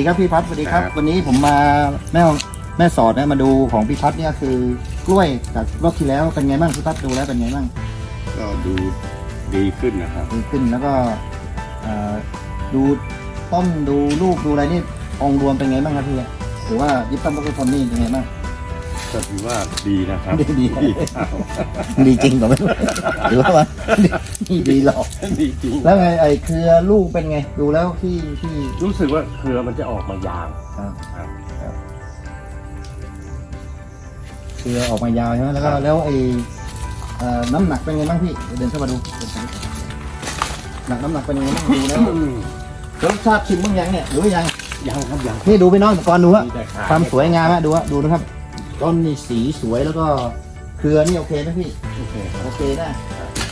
ดีครับพี่พัฒน์สวัสดีครับ ครับ วันนี้ผมมาแม่แม่สอดนะมาดูของพี่พัฒน์เนี่ยคือกล้วยจากรอบที่แล้วเป็นไงบ้างพี่พัฒน์ดูแล้วเป็นไงบ้างก็ดูดีขึ้นนะครับ ดีขึ้นแล้วก็เอ่อดูต้นดูลูกดูอะไรนี่องค์รวมเป็นไงบ้างครับพี่ถือว่ายิปซัมบัคเกอร์ทนนี่เป็นไงบ้าง ก็ถือว่าดีนะครับดีดีครับดีจริงกว่าไม่รู้หรือว่ามันดีดีหรอกดีจริงแล้วไงไอ้เครือลูกเป็นไง ดูแล้วที่ที่รู้สึกว่าเครือมันจะออกมายาวครับครับเครือออกมายาวใช่ไหมแล้วก็แล้วไอ้เอ่อน้ำหนักเป็นไงบ้างพี่เดินเข้ามาดูเดินเข้ามาดูหนักน้ำหนักเป็นยังไงบ้างดูแล้วรสชาติชิมบ้างยังเนี่ยหรือว่ายังยังครับยังนี่ดูพี่น้องก่อนดูฮะมีแต่ขยความสวยงามฮะดูฮะดูนะครับ ต้นนี่สีสวยแล้วก็เครือนี่โอเคไหมพี่ โอเคครับโอเคนะ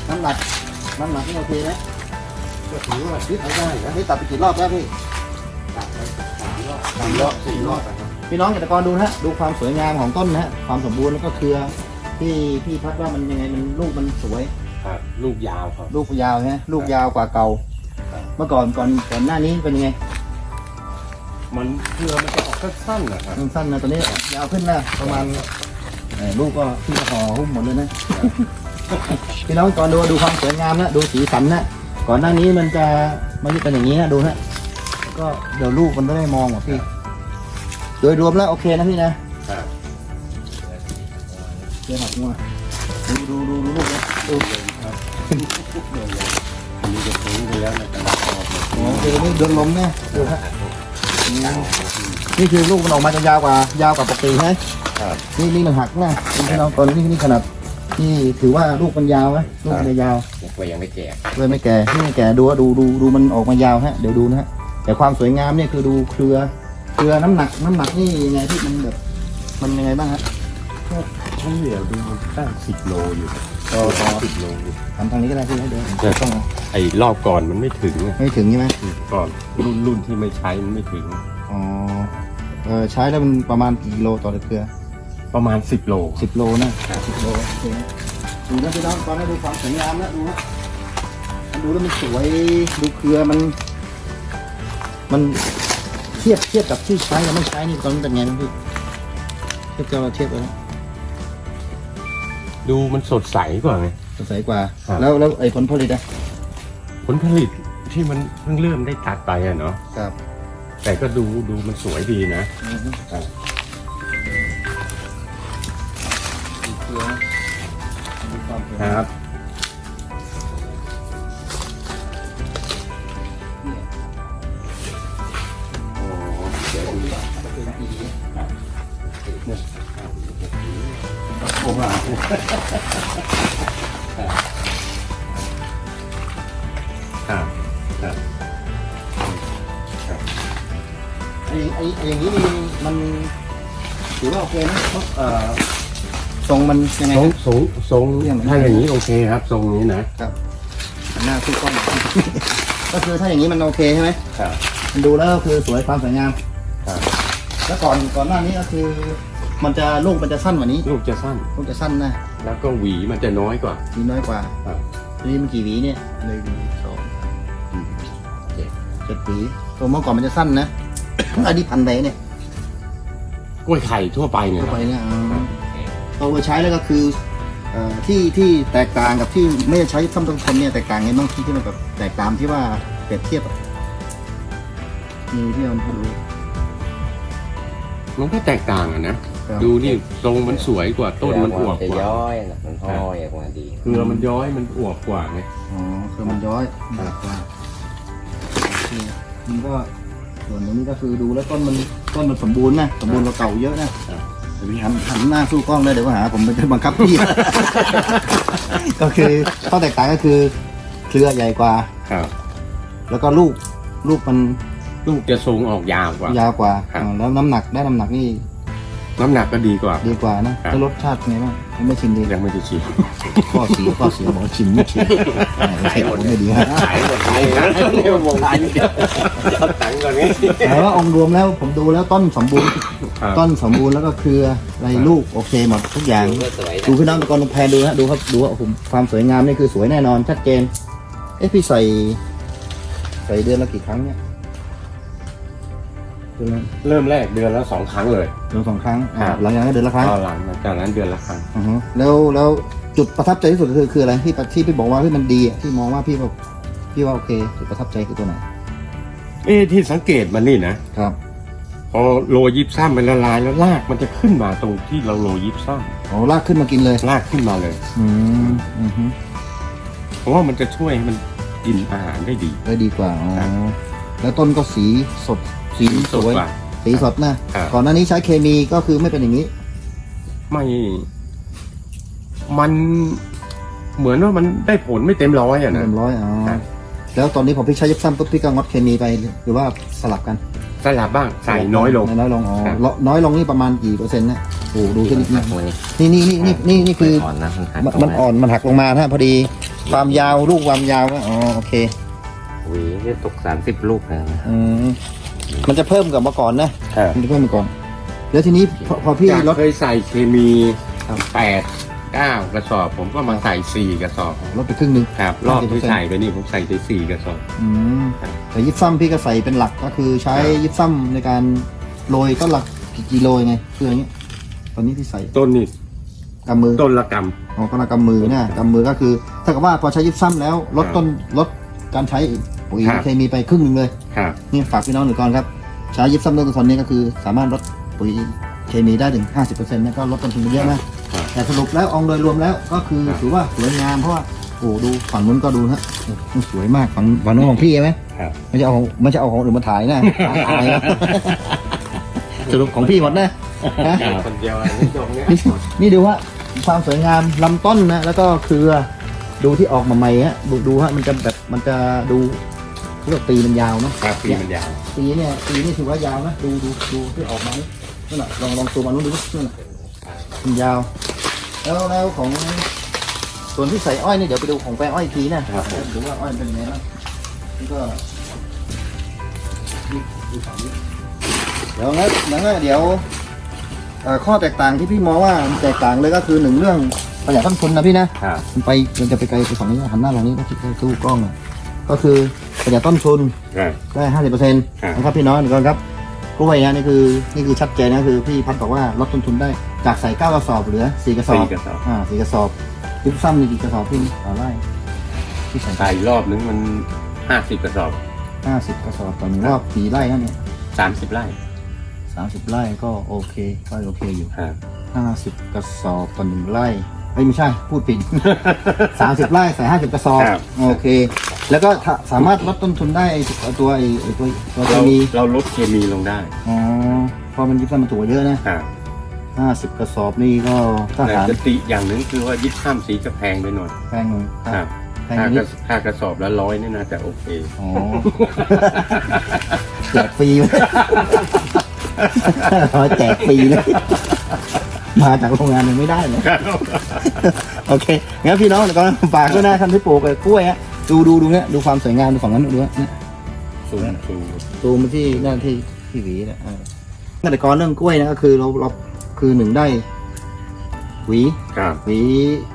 น้ำหนัก น้ำหนักนี่โอเคนะก็ถือว่าคิดได้นะนี่ตัดไปกี่รอบแล้วพี่ตัดไปสามรอบสามรอบสี่รอบนะครับพี่น้องเกษตรกรดูนะฮะดูความสวยงามของต้นนะฮะความสมบูรณ์แล้วก็เครือที่พี่พัดว่ามันยังไงมันลูกมันสวย ครับลูกยาวครับ ลูกยาวใช่ไหมลูกยาวกว่าเก่า เมื่อก่อนก่อนก่อนหน้านี้เป็นยังไง มันเครือมันจะออกสั้นๆนะครับสั้นๆนะตอนนี้ยาวขึ้นแล้วประมาณเอ่อลูกก็พี่ก็ห่อหุ้มหมดเลยนะ พี่น้องก่อนดูดูความสวยงามนะดูสีสันนะก่อนหน้านี้มันจะมันจะเป็นอย่างนี้นะดูนะก็เดี๋ยวลูกมันไม่ได้มองหรอกพี่ โดยรวมแล้วโอเคนะพี่นะครับเดี๋ยวหักมาดูดูดูดูลูกนะดูครับอันนี้จะถึงไปแล้วในตลาดออกหมดอ๋อคือนี่เดินลมนะดูฮะอืม นี่คือลูกมันออกมาจะยาวกว่ายาวกว่าปกติใช่ไหมครับ นี่นี่มันหักนะนี่พี่น้องตอนนี้นี่ขนาดนี่ถือว่าลูกมันยาวนะลูกมันยาวยังกว่ายังไม่แก่เลยไม่แก่นี่ไม่แก่ดูว่าดูดูดูมันออกมายาวฮะเดี๋ยวดูนะฮะแต่ความสวยงามเนี่ยคือดูเครือ เครือน้ำหนักน้ำหนักนี่ยังไงที่มันแบบมันยังไงบ้างฮะ เฉลี่ยดูมันตั้งสิบโลอยู่ต่อต่อสิบโลอยู่ทำทางนี้ก็ได้พี่ให้เดินเดี๋ยวต้องไอ้รอบก่อนมันไม่ถึงไงไม่ถึงใช่ไหมก่อนรุ่นรุ่นที่ไม่ใช้มันไม่ถึง อ๋อเออใช้แล้วมันประมาณกี่กิโลต่อเครือประมาณสิบโลสิบโลนะสิบโลโอเคดูนะพี่น้องตอนนี้ดูความสวยงามนะดูฮะมันดูแล้วมันสวยดูเครือมัน มันเทียบเทียบกับที่ใช้กับไม่ใช้นี่ตอนนั้นเป็นไงบ้างพี่เทียบกันมาเทียบกัน ดูมันสดใสกว่าไง สดใสกว่า ครับ แล้วแล้วไอ้ผลผลิตอะผลผลิตที่มันเพิ่งเริ่มได้ตัดไปอะเนาะครับแต่ก็ดูดูมันสวยดีนะครับดูเครือนะดูความสวยคงามรับเนี่ยโอ้เดี๋ยวดูเป็น ปีโอ้โหครับครับครับไอ้ไอ้ไอ้อย่างนี้นี่มันถือว่าโอเคนะเพราะเอ่อทรงมันยังไงทรงครับทรงทรงเรื่องไหนถ้าอย่างนี้โอเคครับ ทรงนี้นะหันหน้าสู้กล้อง ก็คือถ้าอย่างนี้มันโอเคใช่ไหมครับมันดูแล้วก็คือสวยความสวยงามครับแล้วก่อนก่อนหน้านี้ก็คือ มันจะลูกมันจะสั้นกว่านี้ลูกจะสั้น ลูกจะสั้นนะแล้วก็หวีมันจะน้อยกว่ามีน้อยกว่าครับ ทีนี้มันกี่หวีเนี่ยหนึ่งสองอืมเจ็ดเจ็ดหวีตัวเมื่อก่อนมันจะสั้นนะ อันนี้พันธุ์ไหนเนี่ยกล้วยไข่ทั่วไปเนี่ยทั่วคไปรับเนี่ยเอาเอาไปใช้แล้วก็คือเอ่อที่ที่แตกต่างกับที่ไม่ได้ใช้ซ้ำต้องทนเนี่ยแตกต่างไงบ้างที่ที่มันแบบแตกต่างที่ว่าเปรียบเทียบอะมีที่มันพูดรู้มันก็แตกต่างอะนะ ครับดูนี่ทรงมันสวยกว่าต้นมันอวบจะกว่า ย้อยนะมันห้อยออกมาดีเครือมันย้อยมันอวบกว่าไงอ๋อคือมันย้อยครับกว่าโอเคมันก็ส่วนตรงนี้ก็คือดูแล้วต้นมันต้นมันสมบูรณ์นะสมบูรณ์กว่าเก่าเยอะนะเดี๋ยวพี่หันหันหน้าสู้กล้องเลยเดี๋ยวก็หาผมไปบังคับพี่ ก็คือข้อแตกต่างก็คือเครือใหญ่กว่า ครับแล้วก็ลูกลูกมันลูกจะทรงออกยาวกว่า ยาวกว่าครับอ่าแล้วน้ำหนักได้น้ำหนักนี่ น้ำหนักก็ดีกว่า ดีกว่านะครับแล้วรสชาติเป็นไงบ้างยังไม่ชิมดียังไม่ได้ชิมข้อเสียข้อเสียบอกว่าชิมไม่ชิมอ่าใช่ผมไม่ดีฮะขายหมดเลยนะเดี๋ยววงกินเอาตังค์ก่อนนี้แต่ว่าองค์รวมแล้วผมดูแล้วต้นสมบูรณ์ครับต้นสมบูรณ์แล้วก็เครืออะไรลูกโอเคหมดทุกอย่างก็สวยดูพี่น้องตะกอนตะแพนดูนะดูครับดูว่าผมความสวยงามนี่คือสวยแน่นอนชัดเจน เอ๊ะพี่ใส่ใส่เดือนละกี่ครั้งเนี่ย ใช่ไหมเริ่มแรกเดือนละสองครั้งเลย เดือนสองครั้งอ่าครับ หลังจากนั้นก็เดือนละครั้งตอนหลังจากนั้นเดือนละครั้ง อือฮึแล้วแล้วจุดประทับใจที่สุดคือคืออะไรที่ที่พี่บอกว่าที่มันดีอะที่มองว่าพี่แบบพี่ว่าโอเคจุดประทับใจคือตัวไหนเอ๊ะที่สังเกตมันนี่นะครับพอโรยยิบซ้ำมันละลายแล้วรากมันจะขึ้นมาตรงที่เราโรยยิบซ้โอ้ลากขึ้นมากินเลยำรากขึ้นมาเลย อืมอือฮึเพราะว่ามันจะช่วยให้มันกินอาหารได้ดี ได้ดีกว่าอ๋อครับ แล้วต้นก็สีสด สีสวยกว่าสีสดนะ ครับ ก่อนหน้านี้ใช้เคมีก็คือไม่เป็นอย่างนี้ ไม่ มันเหมือนว่ามันได้ผลไม่เต็มร้อยอะนะ เต็มร้อยอ๋อครับ แล้วตอนนี้พอพี่ใช้ยิปซัมปุ๊บพี่ก็งดเคมีไปหรือว่าสลับกันสลับบ้างใส่น้อยลง น้อยลงอ๋อครับลน้อยลงนี่ประมาณกี่เปอร์เซ็นต์นะโอ้ดูแค่นี้หักเลยนี่นี่นี่นี่นี่นี่คืออ่อนนะมันหักมันมันอ่อนมันหักลงมานะฮะพอดีความยาวลูกความยาวก็อ๋อโอเคหวีนี่ตกสามสิบลูกแล้วนะอืม มันจะเพิ่มกับเมื่อก่อนนะครับมันจะเพิ่มเมื่อก่อน แล้วทีนี้พอพอพี่จากลด เคยใส่เคมีครับ แปดเก้ากระสอบ ผมก็มาใส่สี่กระสอบลดไปครึ่งหนึ่งครับ รอบที่ใส่ไปนี่ผมใส่ไปสี่กระสอบ อืมครับแต่ยิปซัมพี่ก็ใส่เป็นหลักก็คือใช้ครับ ยิปซัมในการโรยก็หลักกี่กิโลยังไงคืออย่างเงี้ยตอนนี้ที่ใส่ต้นนี่กำมือต้นละกอ๋อก็ละกำมือเนี่ยกำมือก็คือถ้ากับว่าพอใช้ยิปซัมแล้วลดครับ ต้นลดการใช้ ปุ๋ยครับ เคมีไปครึ่งหนึ่งเลยำครับ นี่ฝากพี่น้องหนึ่งก่อนครับใช้ยิปซัมต้นทุนนี้ก็คือสามารถลดปุ๋ยเคมีได้ถึง 50%นะก็ลดต้นทุนไปเยอะนะแต่สรุปแล้วองค์โดยรวมแล้วก็คือครับ ถือว่าสวยงามเพราะว่าโอ้ดูฝั่งนู้นก็ดูนะโอ้โหสวยมากฝั่งฝั่งนู้นของพี่ใช่ไหมครับไม่ใช่เอาของไม่ใช่เอาของอื่นมาถ่ายนะอายนะสรุปของพี่หมดนะนะคนเดียวอันนี้ตรงเนี้ย นี่นี่ดูว่าความสวยงามลำต้นนะ แล้วก็เครือดูที่ออกมาใหม่ฮะดูดูฮะมันจะแบบมันจะดู เลือกปีมันยาวเนาะครับปีมันยาว ปีเนี่ยปีนี่ถือว่ายาวนะดูดูดูที่ออกมานี่นั่นแหละลองลองซูมมานู้นดูนั่นแหละมันยาว แล้วแล้วของส่วนที่ใส่อ้อยนี่เดี๋ยวไปดูของแปลงอ้อยอีกทีนะครับผม ดูว่าอ้อยเป็นยังไงบ้างนี่ก็นี่ดูฝั่งนี้เดี๋ยวงั้นงั้นก็เดี๋ยวเอ่อข้อแตกต่างที่พี่มองว่าแตกต่างเลยก็คือหนึ่งเรื่องประหยัดต้นทุนนะพี่นะ ครับ มันไปมันจะไปไกลไปฝั่งนี้หันหน้าฝั่งนี้ก็คิดใกล้ตู้กล้องอะก็คือ ประหยัดต้นทุนครับได้ห้าสิบเปอร์เซ็นต์ครับ นะครับพี่น้องทุกคนครับกล้วยนะนี่คือนี่คือชัดเจนนะคือพี่พัดบอกว่าลดต้นทุนได้จากใส่เก้ากระสอบเหลือสี่กระสอบสี่กระสอบอ่าสี่กระสอบยิบซ้ำนี่กี่กระสอบพี่ต่อไร่ที่ใส่ใส่รอบนึงมันห้าสิบกระสอบห้าสิบกระสอบต่อหนึ่งรอบสี่ไร่นั่นเนี่ยสามสิบไร่สามสิบไร่ก็โอเคก็โอเคอยู่ ครับ ห้าสิบกระสอบต่อหนึ่งไร่เอ้ยไม่ใช่พูดผิด สามสิบไร่ใส่ห้าสิบกระสอบ ครับ โอเค แล้วก็ถ้าสามารถลดต้นทุนได้ไอ้ตัวไอ้ไอ้ตัวตัวเคเรามีเราลดเคมีลงได้อ๋อเพราะมันยิบซ้ำมันถั่วเยอะนะครับห้าสิบกระสอบนี่ก็ทแต่หารจะติอย่างหนึ่งคือว่ายิบข้ามสีจะแพงไปหน่อยแพงหน่อยครับแพงถ้ากว่าระนี้ถ้ากระสอบละร้อยนี่น่าจะโอเค อ๋อแจกฟรีเลยร้อยแจกฟรีเลยมาจากโรงงานยังไม่ได้เลย โอเค งั้นพี่น้องเดี๋ยวก็ฝากด้วยนะท่านที่ปลูกกล้วยฮะ ดูดูดูเนี่ยดูความสวยงามดูฝั่งนั้นดูฮะเนี่ยสูงสูงซูมมาที่นั่นที่ที่หวีเนี่ยอ่าเกษตรกรเรื่องกล้วยนะก็คือเราเราคือหนึ่งได้ หวีครับหวี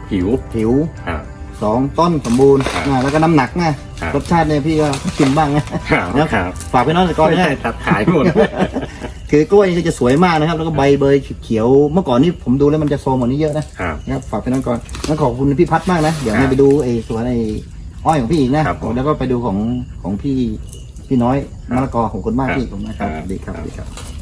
ผิวผิวครับ สองต้นสมบูรณ์ครับอ่าแล้วก็น้ำหนักนะครับ รสชาติเนี่ยพี่ก็ชิมบ้างนะครับแล้วครับฝากพี่น้องเกษตรกรไม่นะใช่ตัดขายหมด คือกล้วยนี่จะสวยมากนะครับ แล้วก็ใบเบยเขียวเมื่อก่อนนี่ผมดูแล้วมันจะโซมกว่านี้เยอะนะครับ นะครับฝากพี่น้องก่อนงั้นขอบคุณพี่พัดมากนะ เดี๋ยวครับให้ไปดูไอ้สวนไอ้ อ้อยของพี่อีกนะครับผมแล้วก็ไปดูของของพี่พี่น้อยมะละกอของคุณมากครับพี่ผมนะครับครับสวัสดีครับสวัสดีครับ